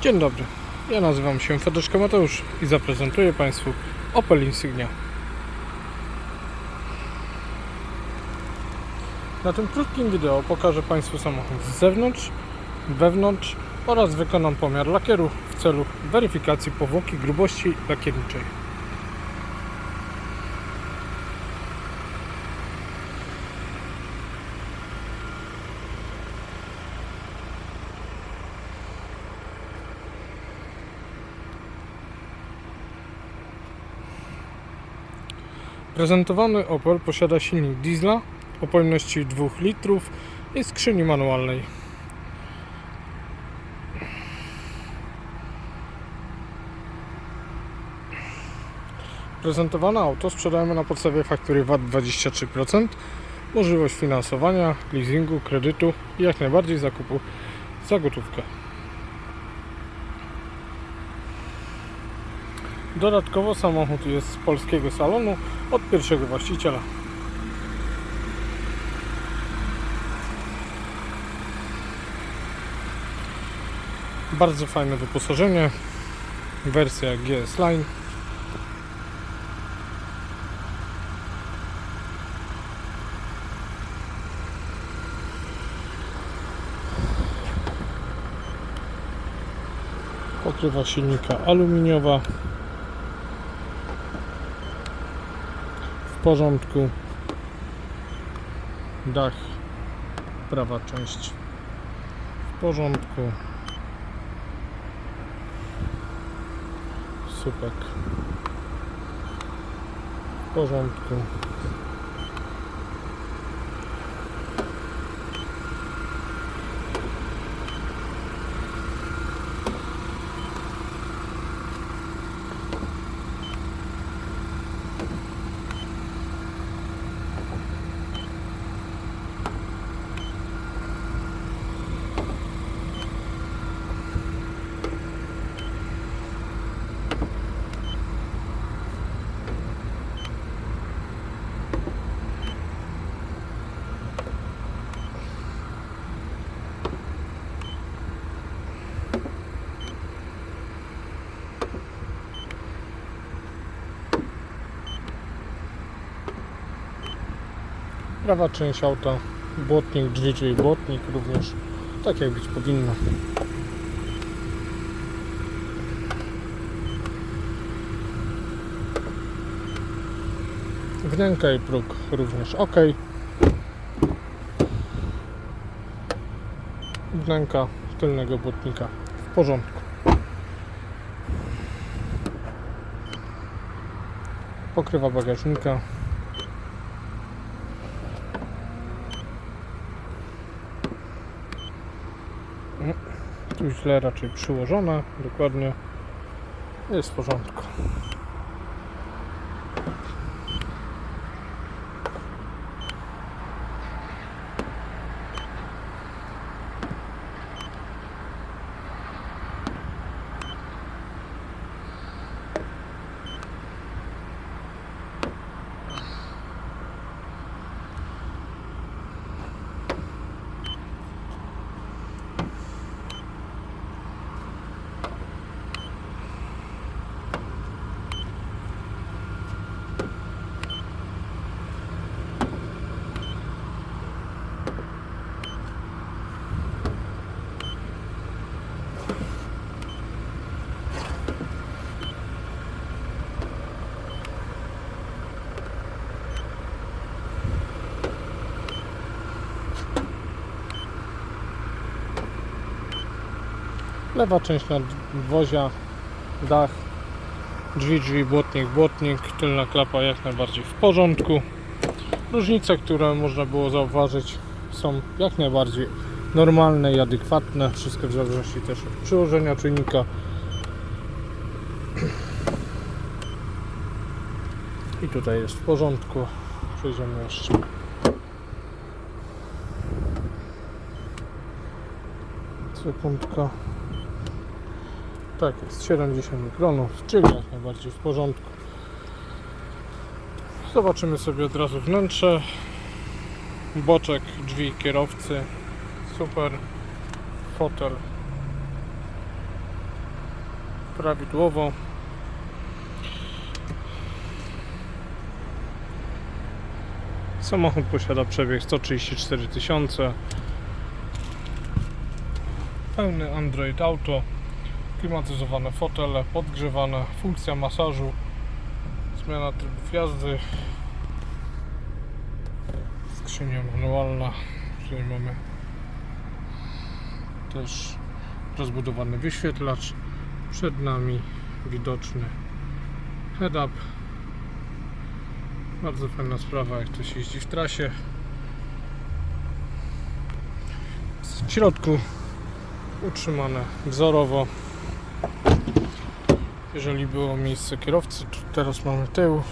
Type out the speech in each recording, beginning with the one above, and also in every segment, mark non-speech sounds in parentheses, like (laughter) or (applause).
Dzień dobry, ja nazywam się Fedeszko Mateusz i zaprezentuję Państwu Opel Insignia. Na tym krótkim wideo pokażę Państwu samochód z zewnątrz, wewnątrz oraz wykonam pomiar lakieru w celu weryfikacji powłoki grubości lakierniczej. Prezentowany Opel posiada silnik diesla o pojemności 2 litrów i skrzyni manualnej. Prezentowane auto sprzedajemy na podstawie faktury VAT 23%, możliwość finansowania, leasingu, kredytu i jak najbardziej zakupu za gotówkę. Dodatkowo samochód jest z polskiego salonu od pierwszego właściciela. Bardzo fajne wyposażenie. Wersja GS Line. Pokrywa silnika aluminiowa. W porządku. Dach, prawa część w porządku. Supek w porządku. Prawa część auta, błotnik, drzwi, czyli błotnik również, tak jak być powinno. Wnęka i próg również ok. Wnęka tylnego błotnika w porządku. Pokrywa bagażnika. Źle raczej przyłożone, dokładnie. Jest w porządku. Lewa część nadwozia, dach, drzwi, drzwi, błotnik, błotnik, tylna klapa jak najbardziej w porządku. Różnice, które można było zauważyć są jak najbardziej normalne i adekwatne. Wszystko w zależności też od przyłożenia czujnika. I tutaj jest w porządku. Przejdziemy jeszcze. Sekundka. Tak jest, 70 mikronów, czyli jak najbardziej w porządku. Zobaczymy sobie od razu wnętrze. Boczek, drzwi kierowcy. Super. Fotel. prawidłowo. Samochód posiada przebieg 134 tysiące. Pełny Android Auto, klimatyzowane fotele, podgrzewane, funkcja masażu, zmiana trybów jazdy, skrzynia manualna, tutaj mamy też rozbudowany wyświetlacz, przed nami widoczny head-up. Bardzo fajna sprawa, jak ktoś jeździ w trasie. W środku utrzymane wzorowo. Jeżeli było miejsce kierowcy, to teraz mamy tył.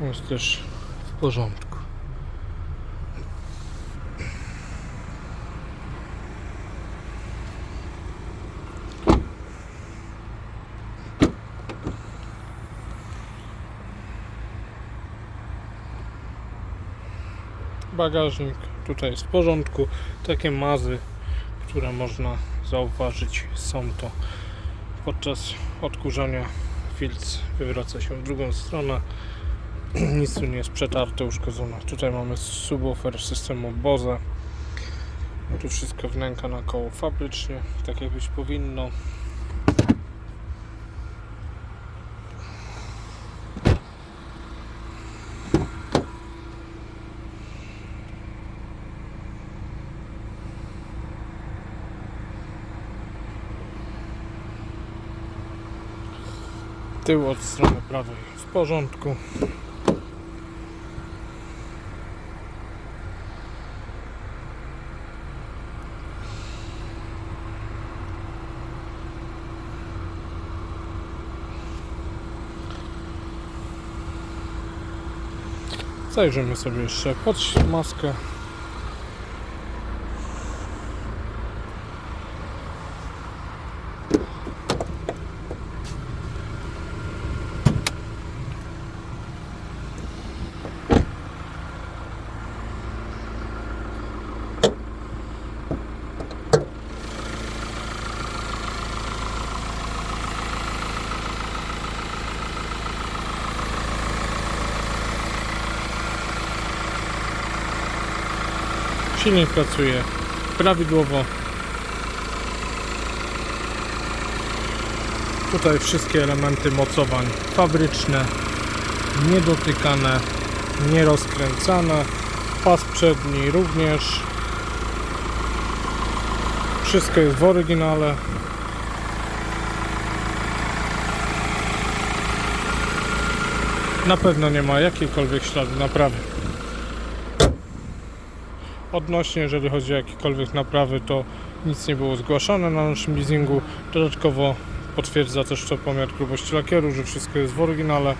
Jest też w porządku. Bagażnik tutaj jest w porządku. Takie mazy, które można zauważyć, są to podczas odkurzania filc wywraca się w drugą stronę. (clears throat) Nic tu nie jest przetarte, uszkodzone. Tutaj mamy subwoofer systemu Bose. Tu wszystko wnęka na koło fabrycznie, tak jak być powinno. Tył od strony prawej w porządku. Zajrzymy sobie jeszcze pod maskę. Silnik pracuje prawidłowo. Tutaj wszystkie elementy mocowań fabryczne, niedotykane, nierozkręcane. Pas przedni również. Wszystko jest w oryginale. Na pewno nie ma jakiejkolwiek śladu naprawy. Odnośnie, jeżeli chodzi o jakiekolwiek naprawy, to nic nie było zgłaszane na naszym leasingu. Dodatkowo potwierdza też to pomiar grubości lakieru, że wszystko jest w oryginale,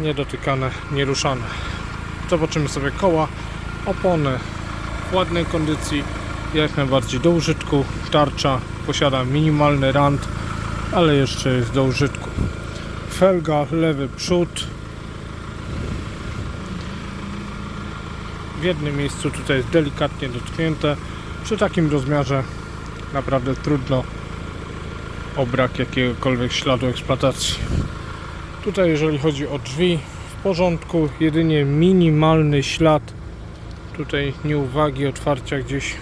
niedotykane, nieruszane. Zobaczymy sobie koła, opony w ładnej kondycji, jak najbardziej do użytku. Tarcza posiada minimalny rand, ale jeszcze jest do użytku. Felga, lewy przód, w jednym miejscu tutaj jest delikatnie dotknięte. Przy takim rozmiarze naprawdę trudno o brak jakiegokolwiek śladu eksploatacji. Tutaj jeżeli chodzi o drzwi w porządku, jedynie minimalny ślad tutaj nieuwagi, otwarcia gdzieś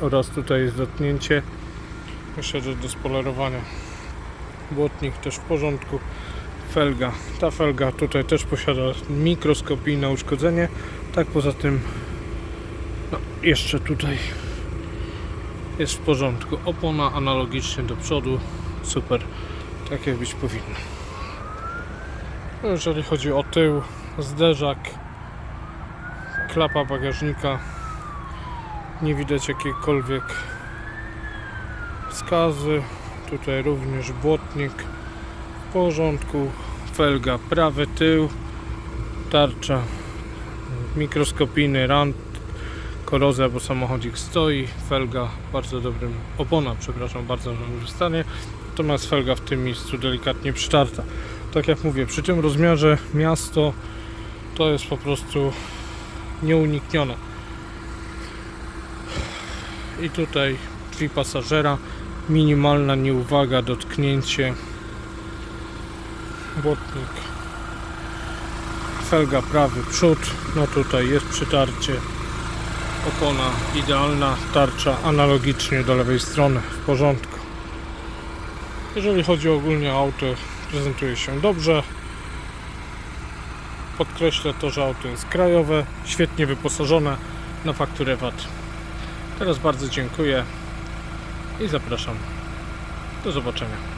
oraz tutaj jest dotknięcie. Myślę, że do spolerowania. Błotnik też w porządku. Felga. Ta felga tutaj też posiada mikroskopijne uszkodzenie. Tak poza tym no, jeszcze tutaj jest w porządku. Opona analogicznie do przodu. Super. Tak jak być powinno. No, Jeżeli chodzi o tył, zderzak, klapa bagażnika. Nie widać jakiejkolwiek skazy. Tutaj również błotnik porządku. Felga prawy tył, tarcza mikroskopijny rand, korozja, bo samochodzik stoi, felga w bardzo dobrym, opona, przepraszam, bardzo dobrym stanie, natomiast felga w tym miejscu delikatnie przytarta. Tak jak mówię, przy tym rozmiarze miasto to jest po prostu nieuniknione. I tutaj drzwi pasażera minimalna nieuwaga, dotknięcie. Błotnik. Felga prawy przód. No tutaj jest przytarcie. Opona idealna, tarcza analogicznie do lewej strony, w porządku. Jeżeli chodzi ogólnie o auto, prezentuje się dobrze. Podkreślę to, że auto jest krajowe, świetnie wyposażone na fakturę VAT. Teraz bardzo dziękuję i zapraszam. Do zobaczenia.